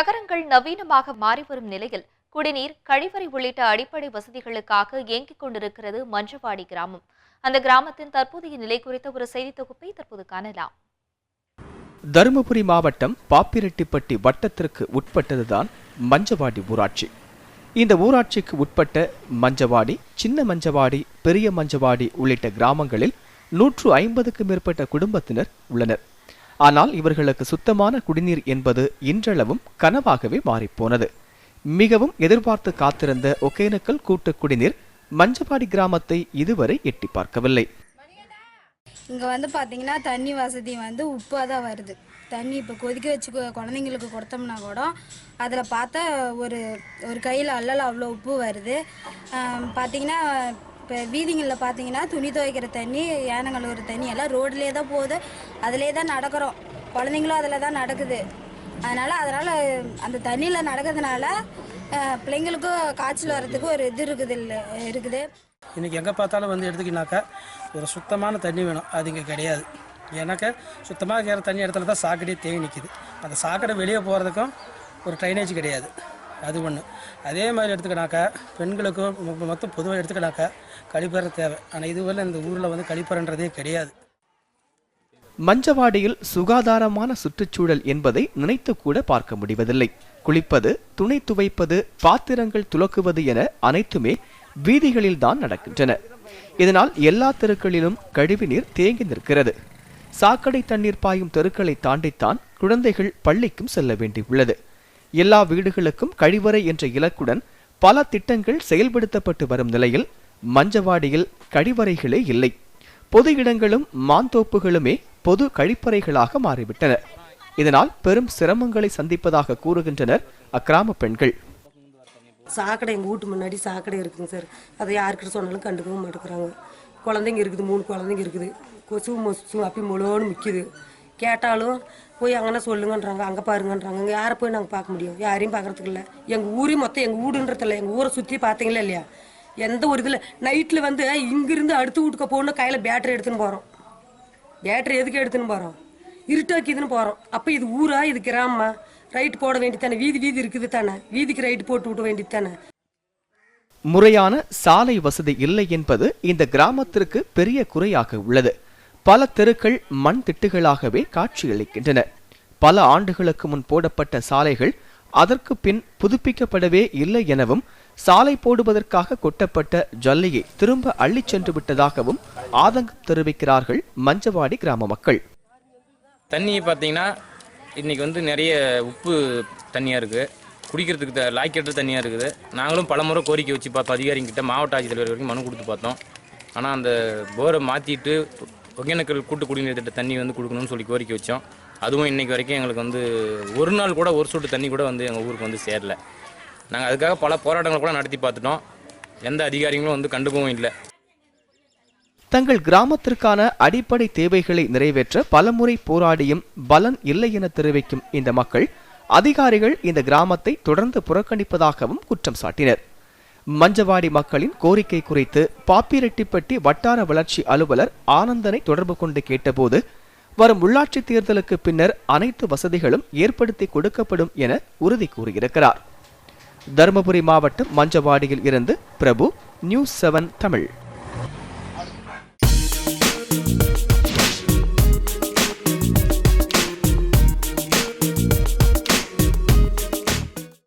நகரங்கள் நவீனமாக மாறிவரும் நிலையில் குடிநீர் கழிவறை உள்ளிட்ட அடிப்படை வசதிகளுக்காக இயங்கிக் கொண்டிருக்கிறது மஞ்சவாடி கிராமம். அந்த கிராமத்தின் தற்போதைய நிலை குறித்த ஒரு செய்தி தொகுப்பை தற்போது காணலாம். தருமபுரி மாவட்டம் பாப்பிரெட்டிப்பட்டி வட்டத்திற்கு உட்பட்டதுதான் மஞ்சவாடி ஊராட்சி. இந்த ஊராட்சிக்கு உட்பட்ட மஞ்சவாடி சின்ன மஞ்சவாடி பெரிய மஞ்சவாடி உள்ளிட்ட கிராமங்களில் நூற்று ஐம்பதுக்கு மேற்பட்ட குடும்பத்தினர் உள்ளனர். ஆனால் இவர்களுக்கு சுத்தமான குடிநீர் என்பது இன்றளவும் கனவாகவே மாறிப்போனது. மிகவும் எதிர்பார்த்து காத்திருந்த ஒகேனக்கல் கூட்டு குடிநீர் மஞ்சப்பாடி கிராமத்தை இதுவரை எட்டி பார்க்கவில்லை. இங்கே வந்து பார்த்தீங்கன்னா தண்ணி வசதி வந்து உப்பாக தான் வருது. தண்ணி இப்போ கொதிக்க வச்சு குழந்தைங்களுக்கு கொடுத்தோம்னா கூட அதில் பார்த்தா ஒரு ஒரு கையில் அல்லல அவ்வளோ உப்பு வருது. பார்த்தீங்கன்னா இப்போ வீதிங்களில் பார்த்தீங்கன்னா துணி துவைக்கிற தண்ணி யானை கழுவுற தண்ணி எல்லாம் ரோட்லேயே தான் போகுது. அதிலே தான் நடக்கிறோம். குழந்தைங்களும் அதில் தான் நடக்குது. அதனால் அதனால் அந்த தண்ணியில் நடக்கிறதுனால பிள்ளைங்களுக்கும் காய்ச்சல் வர்றதுக்கு ஒரு இது இருக்குது இல்லை இருக்குது. இன்றைக்கி எங்கே பார்த்தாலும் வந்து எடுத்துக்கினாக்கா ஒரு சுத்தமான தண்ணி வேணும். அது இங்கே கிடையாது. எனக்கு சுத்தமாக இருக்கிற தண்ணி இடத்துல தான் சாக்கடையே தேங்கி நிற்கிது அந்த சாக்கடை வெளியே போகிறதுக்கும் ஒரு ட்ரைனேஜ் கிடையாது. அது ஒன்று அதே மாதிரி எடுத்துக்கினாக்கா பெண்களுக்கும் மொத்தம் பொதுவாக எடுத்துக்கினாக்கா கழிப்பறை தேவை. ஆனால் இதுவரை இந்த ஊரில் வந்து கழிப்பறைன்றதே கிடையாது. மஞ்சவாடியில் சுகாதாரமான சுற்றுச்சூழல் என்பதை நினைத்து கூட பார்க்க முடிவதில்லை. குளிப்பது துணை துவைப்பது பாத்திரங்கள் துலக்குவது என அனைத்துமே வீதிகளில் தான் நடக்கின்றன. இதனால் எல்லா தெருக்களிலும் கழிவுநீர் தேங்கி நிற்கிறது. சாக்கடை தண்ணீர் பாயும் தெருக்களை தாண்டித்தான் குழந்தைகள் பள்ளிக்கும் செல்ல வேண்டியுள்ளது. எல்லா வீடுகளுக்கும் கழிவறை என்ற இலக்குடன் பல திட்டங்கள் செயல்படுத்தப்பட்டு வரும் நிலையில் மஞ்சவாடியில் கழிவறைகளே இல்லை. பொது இடங்களும் மாந்தோப்புகளுமே பொது கழிப்பறைகளாக மாறிவிட்டன. இதனால் பெரும் சிரமங்களை சந்திப்பதாக கூறுகின்றனர் அக்கிராம பெண்கள். சாக்கடை எங்கள் வீட்டு முன்னாடி சாக்கடை இருக்குங்க சார். அதை யாருக்கிட்ட சொன்னாலும் கண்டுக்கவும் மாட்டேங்கிறாங்க. குழந்தைங்க இருக்குது மூணு குழந்தைங்க இருக்குது. கொசு மொசு அப்படி முழுவதும் முக்கியது கேட்டாலும் போய் அங்கன்னா சொல்லுங்கன்றாங்க. அங்கே பாருங்கன்றாங்க. அங்கே யாரை போய் நாங்கள் பார்க்க முடியும்? யாரையும் பார்க்குறதுக்கு இல்லை. எங்கள் ஊரே மொத்தம் எங்கள் வீடுன்றதில்ல எங்கள் ஊரை சுற்றி பார்த்தீங்களா இல்லையா? எந்த ஒரு இதில் நைட்டில் வந்து இங்கிருந்து அடுத்த வீட்டுக்கு போகணும் கையில் பேட்டரி எடுத்துன்னு போகிறோம் பேட்டரி எதுக்கு எடுத்துன்னு போகிறோம் இருட்டாக்கிதுன்னு போகிறோம் அப்போ இது ஊரா? இது கிராமமா? ரைட் போட வேண்டியது வீதி வீதி இருக்குது தானே வீதிக்கு ரைட் போட்டு விட வேண்டியது தானே முறையான சாலை வசதி இல்லை என்பது இந்த கிராமத்திற்கு பெரிய குறையாக உள்ளது. பல தெருக்கள் மண் திட்டுகளாகவே காட்சியளிக்கின்றன. பல ஆண்டுகளுக்கு முன் போடப்பட்ட சாலைகள் அதற்கு பின் புதுப்பிக்கப்படவே இல்லை எனவும் சாலை போடுவதற்காக கொட்டப்பட்ட ஜல்லியை திரும்ப அள்ளிச் சென்று விட்டதாகவும் ஆதங்கம் தெரிவிக்கிறார்கள் மஞ்சவாடி கிராம மக்கள். தண்ணி பார்த்தீங்கன்னா இன்றைக்கி வந்து நிறைய உப்பு தண்ணியாக இருக்குது குடிக்கிறதுக்கு த லாய்க்கெட்டு தண்ணியாக இருக்குது. நாங்களும் பலமுறை கோரிக்கை வச்சு பார்த்தோம். அதிகாரிங்கிட்ட மாவட்ட ஆட்சித்தலைவர் வரைக்கும் மனு கொடுத்து பார்த்தோம். ஆனால் அந்த போரை மாற்றிட்டு ஒகேனக்கல் கூட்டு குடிநீர் திட்ட தண்ணி வந்து கொடுக்கணும்னு சொல்லி கோரிக்கை வச்சோம். அதுவும் இன்னைக்கு வரைக்கும் எங்களுக்கு வந்து ஒரு நாள் கூட ஒரு சொட்டு தண்ணி கூட வந்து எங்கள் ஊருக்கு வந்து சேரல. நாங்கள் அதுக்காக பல போராட்டங்கள் கூட நடத்தி பார்த்துட்டோம். எந்த அதிகாரிகளும் வந்து கண்டுக்கவும் இல்லை. தங்கள் கிராமத்திற்கான அடிப்படை தேவைகளை நிறைவேற்ற பலமுறை போராடியும் பலன் இல்லை என தெரிவிக்கும் இந்த மக்கள் அதிகாரிகள் இந்த கிராமத்தை தொடர்ந்து புறக்கணிப்பதாகவும் குற்றம் சாட்டினர். மஞ்சவாடி மக்களின் கோரிக்கை குறித்து பாப்பிரெட்டிப்பட்டி வட்டார வளர்ச்சி அலுவலர் ஆனந்தனை தொடர்பு கொண்டு கேட்டபோது வரும் உள்ளாட்சி தேர்தலுக்கு பின்னர் அனைத்து வசதிகளும் ஏற்படுத்தி கொடுக்கப்படும் என உறுதி கூறியிருக்கிறார். தருமபுரி மாவட்டம் மஞ்சவாடியில் இருந்து பிரபு நியூஸ் செவன் தமிழ்.